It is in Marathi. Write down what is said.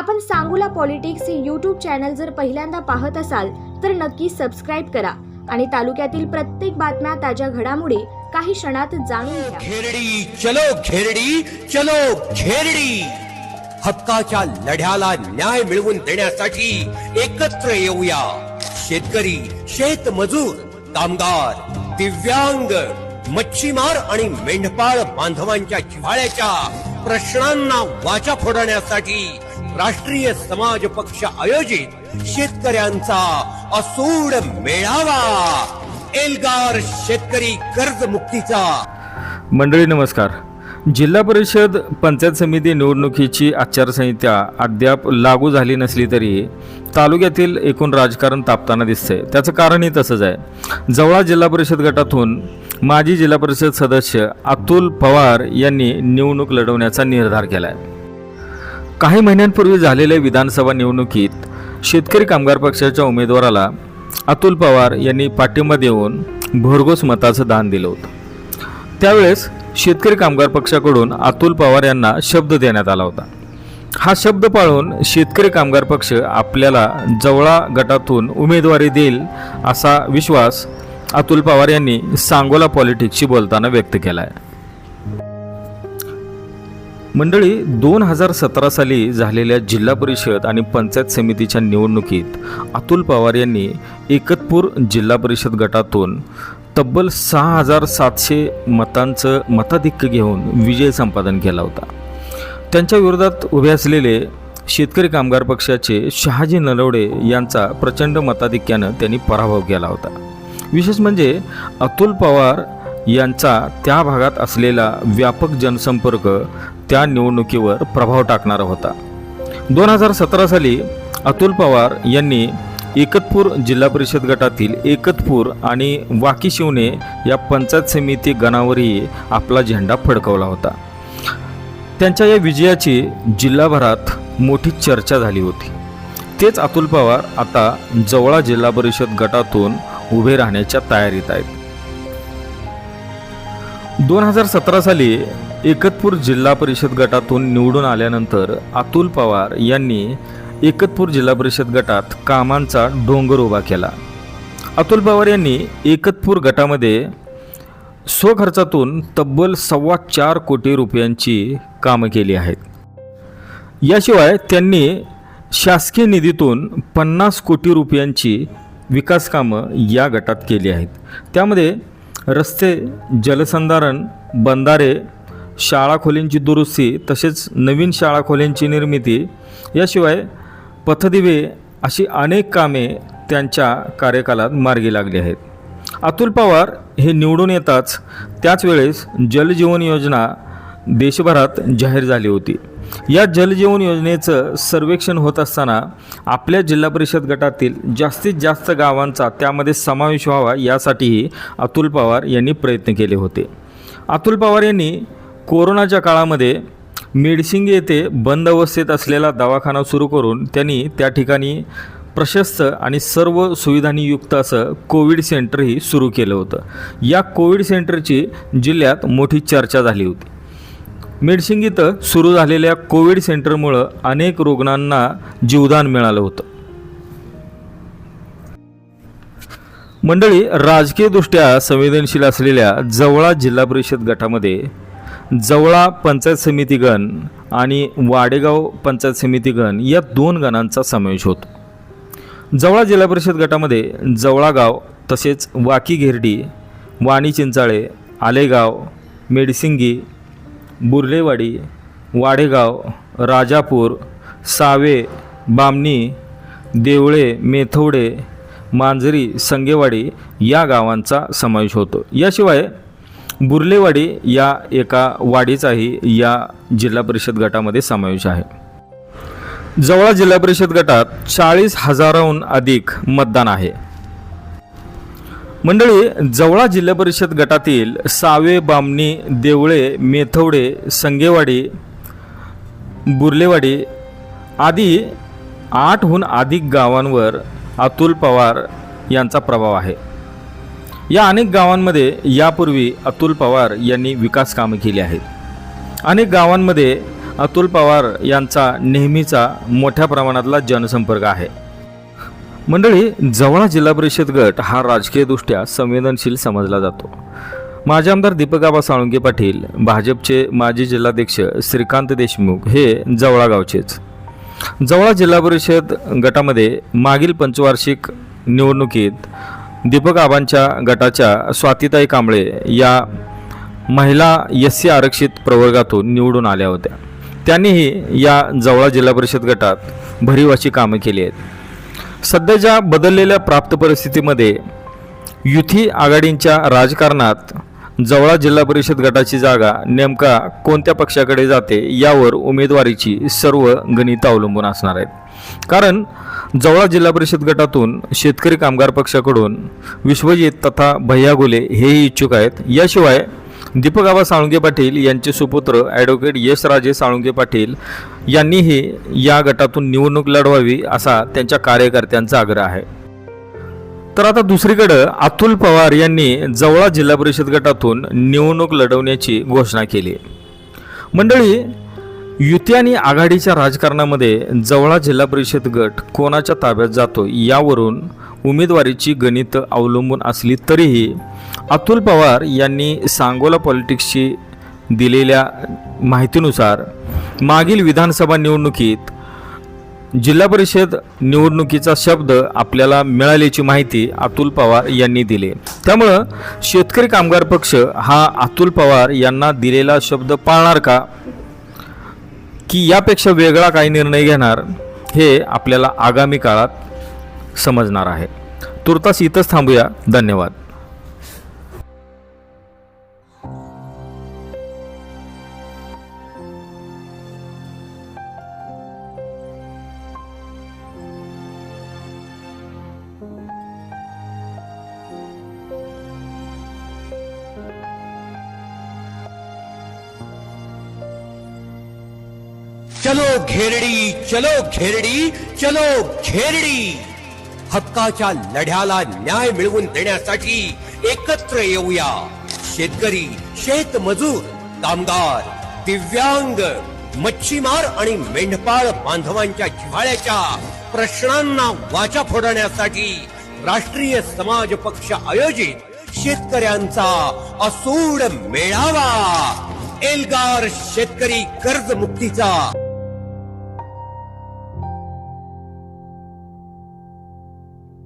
आपण सांगूला पॉलिटिक्स हे यूट्यूब चॅनल जर पहिल्यांदा पाहत असाल तर नक्की सबस्क्राईब करा आणि तालुक्यातील प्रत्येक बातम्या ताज्या घडामोडी काही क्षणात जाणून घ्या. घेरडी चलो घेरडी चलो घेरडी. हक्काच्या लढ्याला न्याय मिळवून देण्यासाठी एकत्र येऊया. शेतकरी शेतमजूर कामगार दिव्यांग मच्छीमार आणि मेंढपाळ बांधवांच्या जिव्हाळ्याच्या प्रश्नांना वाचा फोडण्यासाठी राष्ट्रीय समाज पक्ष आयोजित शेतकऱ्यांचा असूड मेळावा. एल्गार शेतकरी कर्जमुक्तीचा मंडळी नमस्कार. जिल्हा परिषद पंचायत समिती निवडणुकीची आचारसंहिता अद्याप लागू झाली नसली तरी तालुक्यातील एकूण राजकारण तापताना दिसतंय. त्याचं कारणही तसंच आहे. जवळा जिल्हा परिषद गटातून माजी जिल्हा परिषद सदस्य अतुल पवार यांनी निवडणूक लढवण्याचा निर्धार केला आहे काही महिन्यांपूर्वी झालेल्या विधानसभा निवडणुकीत शेतकरी कामगार पक्षाच्या उमेदवाराला अतुल पवार यांनी पाठिंबा देऊन भरघोस मताचं दान दिलं होतं. त्यावेळेस शेतकरी कामगार पक्षाकडून अतुल पवार यांना शब्द देण्यात आला होता. हा शब्द पाळून शेतकरी कामगार पक्ष आपल्याला जवळा गटातून उमेदवारी देईल असा विश्वास अतुल पवार यांनी सांगोला पॉलिटिक्सशी बोलताना व्यक्त केला आहे मंडळी दोन हजार सतरा साली झालेल्या जिल्हा परिषद आणि पंचायत समितीच्या निवडणुकीत अतुल पवार यांनी एकतपूर जिल्हा परिषद गटातून तब्बल सहा हजार सातशे मतांचं मताधिक्य घेऊन विजय संपादन केला होता. त्यांच्या विरोधात उभे असलेले शेतकरी कामगार पक्षाचे शहाजी नलवडे यांचा प्रचंड मताधिक्यानं त्यांनी पराभव केला होता. विशेष म्हणजे अतुल पवार यांचा त्या भागात असलेला व्यापक जनसंपर्क त्या निवडणुकीवर प्रभाव टाकणारा होता. दोन हजार सतरा साली अतुल पवार यांनी एकतपूर जिल्हा परिषद गटातील एकतपूर आणि वाकी शिवणे या पंचायत समिती गणावरही आपला झेंडा फडकवला होता. त्यांच्या या विजयाची जिल्हाभरात मोठी चर्चा झाली होती. तेच अतुल पवार आता जवळा जिल्हा परिषद गटातून उभे राहण्याच्या तयारीत आहेत. दोन हजार सतरा साली एकतपूर जिल्हा परिषद गटातून निवडून आल्यानंतर अतुल पवार यांनी एकतपूर जिल्हा परिषद गटात कामांचा डोंगर उभा केला. अतुल पवार यांनी एकतपूर गटामध्ये स्वखर्चातून तब्बल सव्वा चार कोटी रुपयांची कामं केली आहेत. याशिवाय त्यांनी शासकीय निधीतून पन्नास कोटी रुपयांची विकास कामं या गटात केली आहेत. त्यामध्ये रस्ते जलसंधारण बंधारे शाळा खोलींची दुरुस्ती तसेच नवीन शाळा खोलींची निर्मिती याशिवाय पथदिवे अशी अनेक कामे त्यांच्या कार्यकालात मार्गी लागली आहेत. अतुल पवार हे निवडून येताच त्याच वेळेस जलजीवन योजना देशभरात जाहीर झाली होती. या जलजीवन योजनेचं सर्वेक्षण होत असताना आपल्या जिल्हा परिषद गटातील जास्तीत जास्त गावांचा त्यामध्ये समावेश व्हावा यासाठीही अतुल पवार यांनी प्रयत्न केले होते. अतुल पवार यांनी कोरोनाच्या काळामध्ये मेडसिंग येथे बंद अवस्थेत असलेला दवाखाना सुरू करून त्यांनी त्या ठिकाणी प्रशस्त आणि सर्व सुविधांनी युक्त असं कोविड सेंटरही सुरू केलं होतं. या कोविड सेंटरची जिल्ह्यात मोठी चर्चा झाली होती. मेडसिंग इथं सुरू झालेल्या कोविड सेंटरमुळं अनेक रुग्णांना जीवदान मिळालं होतं. मंडळी राजकीयदृष्ट्या संवेदनशील असलेल्या जवळा जिल्हा परिषद गटामध्ये जवळा पंचायत समिती गण आणि वाडेगाव पंचायत समिती गण या दोन गणांचा समावेश होतो. जवळा जिल्हा परिषद गटामध्ये जवळा गाव तसेच वाकी घेरडी वाणी चिंचाळे आलेगाव मेडसिंगी बुर्लेवाडी वाडेगाव राजापूर सावे बामणी देवळे मेथवडे मांजरी संगेवाडी या गावांचा समावेश होतो. याशिवाय बुर्लेवाडी या एका वाडीचाही या जिल्हा परिषद गटामध्ये समावेश आहे. जवळा जिल्हा परिषद गटात चाळीस हजाराहून अधिक मतदान आहे. मंडळी जवळा जिल्हा परिषद गटातील सावे बामणी देवळे मेथवडे संगेवाडी बुर्लेवाडी आदी आठहून अधिक गावांवर अतुल पवार यांचा प्रभाव आहे. या अनेक गावांमध्ये यापूर्वी अतुल पवार यांनी विकास कामे केली आहेत. अनेक गावांमध्ये अतुल पवार यांचा नेहमीचा मोठ्या प्रमाणातला जनसंपर्क आहे. मंडळी जवळा जिल्हा परिषद गट हा राजकीयदृष्ट्या संवेदनशील समजला जातो. माजी आमदार दीपकाबा साळुंके पाटील भाजपचे माजी जिल्हाध्यक्ष श्रीकांत देशमुख हे जवळा गावचेच. जवळा जिल्हा परिषद गटामध्ये मागील पंचवार्षिक निवडणुकीत दीपक आबांच्या गटाच्या स्वातीताई कांबळे या महिला एस सी आरक्षित प्रवर्गातून निवडून आल्या होत्या. त्यांनीही या जवळा जिल्हा परिषद गटात भरीव अशी कामं केली आहेत. सध्याच्या बदललेल्या प्राप्त परिस्थितीमध्ये युती आघाडींच्या राजकारणात जवळा जिल्हा परिषद गटाची जागा नेमका कोणत्या पक्षाकडे जाते यावर उमेदवारीची सर्व गणितं अवलंबून असणार आहेत. कारण जवळा जिल्हा परिषद गटातून शेतकरी कामगार पक्षाकडून विश्वजित तथा भैया गोले हेही इच्छुक आहेत. याशिवाय दीपक आबा साळुंगे पाटील यांचे सुपुत्र ॲडव्होकेट यशराजे साळुंगे पाटील यांनीही या गटातून निवडणूक लढवावी असा त्यांच्या कार्यकर्त्यांचा आग्रह आहे. तर आता दुसरीकडं अतुल पवार यांनी जवळा जिल्हा परिषद गटातून निवडणूक लढवण्याची घोषणा केली. मंडळी युती आणि आघाडीच्या राजकारणामध्ये जवळा जिल्हा परिषद गट कोणाच्या ताब्यात जातो यावरून उमेदवारीची गणित अवलंबून असली तरीही अतुल पवार यांनी सांगोला पॉलिटिक्सची दिलेल्या माहितीनुसार मागील विधानसभा निवडणुकीत जिल्हा परिषद निवडणुकीचा शब्द आपल्याला मिळाल्याची माहिती अतुल पवार यांनी दिली. त्यामुळं शेतकरी कामगार पक्ष हा अतुल पवार यांना दिलेला शब्द पाळणार का? की यापेक्षा वेगळा काही निर्णय घेणार हे आपल्याला आगामी काळात समजणार आहे. तुर्तास इथंच थांबूया. धन्यवाद. चलो घेरडी चलो घेरडी चलो घेरडी. हक्काच्या लढ्याला न्याय मिळवून देण्यासाठी एकत्र येऊया. शेतकरी शेतमजूर कामगार दिव्यांग मच्छीमार आणि मेंढपाळ बांधवांच्या जिव्हाळ्याच्या प्रश्नांना वाचा फोडण्यासाठी राष्ट्रीय समाज पक्ष आयोजित शेतकऱ्यांचा असूड मेळावा. एल्गार शेतकरी कर्जमुक्तीचा